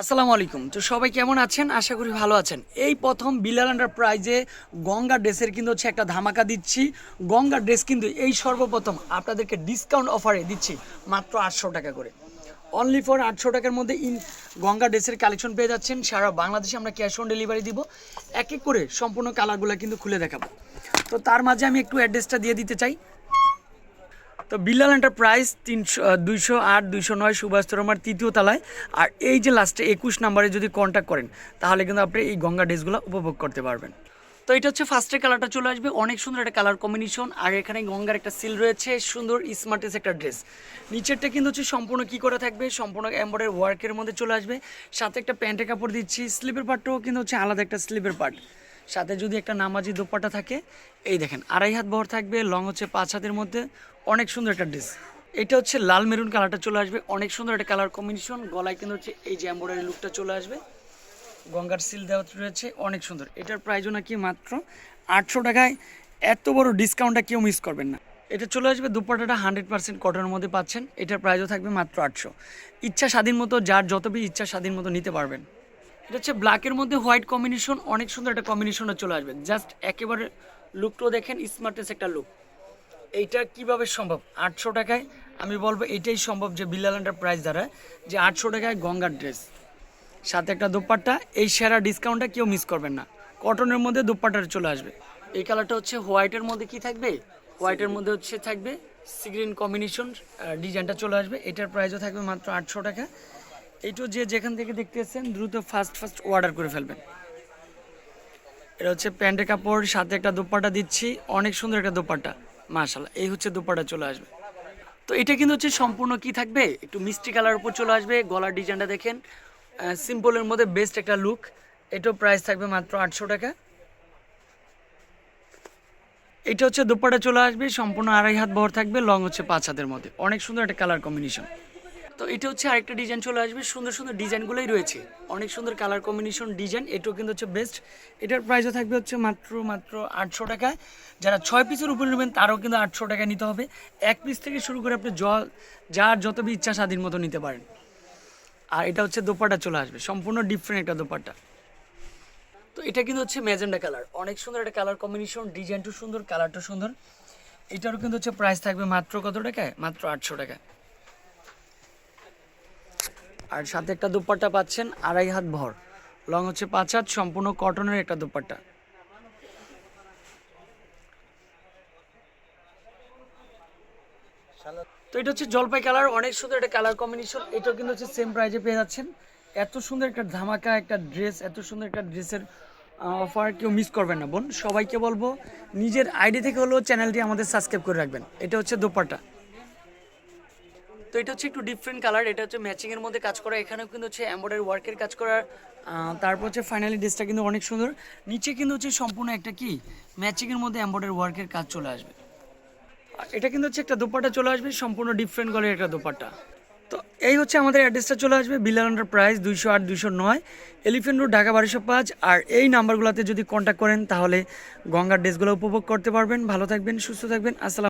আসসালামু আলাইকুম। তো সবাই কেমন আছেন? আশা করি ভালো আছেন। এই প্রথম বিলাল প্রাইজে গঙ্গা ড্রেসের কিন্তু হচ্ছে একটা ধামাকা দিচ্ছি। গঙ্গা ড্রেস কিন্তু এই সর্বপ্রথম আপনাদেরকে ডিসকাউন্ট অফারে দিচ্ছি মাত্র আটশো টাকা করে। অনলি ফর আটশো টাকার মধ্যে ইন গঙ্গা ড্রেসের কালেকশন পেয়ে যাচ্ছেন। সারা বাংলাদেশে আমরা ক্যাশ অন ডেলিভারি দিব। এক এক করে সম্পূর্ণ কালারগুলো কিন্তু খুলে দেখাবো। তো তার মাঝে আমি একটু অ্যাড্রেসটা দিয়ে দিতে চাই। তো বিল্লাল এন্টারপ্রাইজ তিনশো দুইশো আট, দুইশো নয় সুভাষ তরমার তৃতীয় তলায়। আর এই যে লাস্টে একুশ নাম্বারে যদি কন্ট্যাক্ট করেন, তাহলে কিন্তু আপনি এই গঙ্গা ড্রেসগুলো উপভোগ করতে পারবেন। তো এটা হচ্ছে ফার্স্টের কালারটা চলে আসবে। অনেক সুন্দর একটা কালার কম্বিনেশন আর এখানে গঙ্গার একটা সিল রয়েছে। সুন্দর স্মার্টেস একটা ড্রেস নিচেরটা কিন্তু হচ্ছে সম্পূর্ণ কি করে থাকবে? সম্পূর্ণ এম্বয়ডারি ওয়ার্কের মধ্যে চলে আসবে। সাথে একটা প্যান্টের কাপড় দিচ্ছি। স্লিপের পার্টটাও কিন্তু হচ্ছে আলাদা একটা স্লিপের পার্ট সাথে যদি একটা নামাজি দোপাট্টা থাকে, এই দেখেন, আড়াই হাত বহর থাকবে, লং হচ্ছে পাঁচ হাতের মধ্যে, অনেক সুন্দর একটা ড্রেস। এটা হচ্ছে লাল মেরুন কালারটা চলে আসবে, অনেক সুন্দর একটা কালার কম্বিনেশন, গলায় কিন্তু হচ্ছে এই যে এম্বয়ডারি লুকটা চলে আসবে। গঙ্গার সিল দেওয়া রয়েছে, অনেক সুন্দর। এটার প্রাইসও নাকি মাত্র আটশো টাকায়, এত বড় ডিসকাউন্টটা কেউ মিস করবেন না। এটা চলে আসবে দুপাটাটা হান্ড্রেড পার্সেন্ট কটনের মধ্যে পাচ্ছেন, এটার প্রাইসও থাকবে মাত্র আটশো। ইচ্ছা স্বাধীন মতো, যার যত বি ইচ্ছা স্বাধীন মতো নিতে পারবেন। এটা হচ্ছে ব্ল্যাকের মধ্যে হোয়াইট কম্বিনেশন অনেক সুন্দর একটা কম্বিনেশনে চলে আসবে। জাস্ট একেবারে লুকটাও দেখেন স্মার্টেস একটা লুক এইটা কীভাবে সম্ভব? আটশো টাকায়, আমি বলব এটাই সম্ভব যে বিল্লাল্যান্ডার প্রাইস দ্বারা, যে আটশো টাকায় গঙ্গার ড্রেস সাথে একটা দোপাট্টা, এই সেরা ডিসকাউন্টটা কেউ মিস করবেন না। কটনের মধ্যে দোপাট্টাটা চলে আসবে। এই কালারটা হচ্ছে হোয়াইটের মধ্যে কি থাকবে? হোয়াইটের মধ্যে হচ্ছে থাকবে সিগ্রিন কম্বিনেশন ডিজাইনটা চলে আসবে। এটার প্রাইসও থাকবে মাত্র আটশো টাকা। এইটু যে যেখান থেকে দেখতেছেন দ্রুত ফার্স্ট ফার্স্ট অর্ডার করে ফেলবেন। এটা হচ্ছে প্যান্টের কাপড়, সাথে একটা দোপাট্টা দিচ্ছি। অনেক সুন্দর একটা দোপাট্টা মাশাল্লাহ এই হচ্ছে দোপাট্টা চলে আসবে। তো এটা কিন্তু হচ্ছে সম্পূর্ণ কি থাকবে? একটু মিষ্টি কালার উপর চলে আসবে, গলার ডিজাইনটা দেখেন। সিম্পলের মধ্যে বেস্ট একটা লুক এটাও প্রাইস থাকবে মাত্র আটশো টাকা। এটা হচ্ছে দোপাটা চলে আসবে, সম্পূর্ণ আড়াই হাত বহর থাকবে লং হচ্ছে পাঁচ হাতের মধ্যে। অনেক সুন্দর একটা কালার কম্বিনেশন তো এটা হচ্ছে আরেকটা ডিজাইন চলে আসবে। সুন্দর সুন্দর ডিজাইনগুলোই রয়েছে। অনেক সুন্দর কালার কম্বিনেশন ডিজাইন এটাও কিন্তু হচ্ছে বেস্ট এটার প্রাইসও থাকবে হচ্ছে মাত্র মাত্র আটশো টাকা যারা ছয় পিসের উপরে নেবেন, তারও কিন্তু আটশো টাকা নিতে হবে। এক পিস থেকে শুরু করে আপনি জল যার যত ইচ্ছা স্বাধীন মতো নিতে পারেন। আর এটা হচ্ছে দোপাটা চলে আসবে। সম্পূর্ণ ডিফারেন্ট একটা দোপাটা তো এটা কিন্তু হচ্ছে ম্যাজেন্ডা কালার অনেক সুন্দর একটা কালার কম্বিনেশন ডিজাইনটাও সুন্দর কালারটাও সুন্দর। এটারও কিন্তু হচ্ছে প্রাইস থাকবে মাত্র কত টাকায়? মাত্র আটশো টাকা আর সাথে একটা দুপাট্টা পাচ্ছেন, আড়াই হাত ভর। লং হচ্ছে পাঁচ হাত, সম্পূর্ণ কটনের একটা দুপাট্টা। তো এটা হচ্ছে জলপাই কালার, অনেক সুন্দর একটা কালার কম্বিনেশন। এটাও কিন্তু হচ্ছে সেম প্রাইজে পেয়ে যাচ্ছেন। এত সুন্দর একটা ধামাকা একটা ড্রেস এত সুন্দর একটা ড্রেসের অফার কেউ মিস করবেন না বোন। সবাইকে বলব, নিজের আইডি থেকে হলেও চ্যানেলটি আমাদের সাবস্ক্রাইব করে রাখবেন। এটা হচ্ছে দোপাট্টা। তো এটা হচ্ছে একটু ডিফারেন্ট কালার এটা হচ্ছে ম্যাচিং এর মধ্যে কাজ করা। এখানেও কিন্তু হচ্ছে এমব্রয়ডারি ওয়ার্কের কাজ করা। তারপর হচ্ছে ফাইনালি ড্রেসটা কিন্তু অনেক সুন্দর। নিচে কিন্তু হচ্ছে সম্পূর্ণ একটা কি ম্যাচিং এর মধ্যে এমব্রয়ডারি ওয়ার্কের কাজ চলে আসবে। এটা কিন্তু হচ্ছে একটা দোপাট্টা চলে আসবে, সম্পূর্ণ ডিফারেন্ট কালারের একটা দোপাট্টা। তো এই হচ্ছে আমাদের অ্যাড্রেসটা চলে আসবে বিলান্ডার প্রাইস দুইশো আট, দুইশো নয় এলিফেন্ট রোড ঢাকা বারোশো পাঁচ। আর এই নাম্বারগুলোতে যদি কন্ট্যাক্ট করেন, তাহলে গঙ্গার ড্রেসগুলো উপভোগ করতে পারবেন। ভালো থাকবেন, সুস্থ থাকবেন। আসসালাম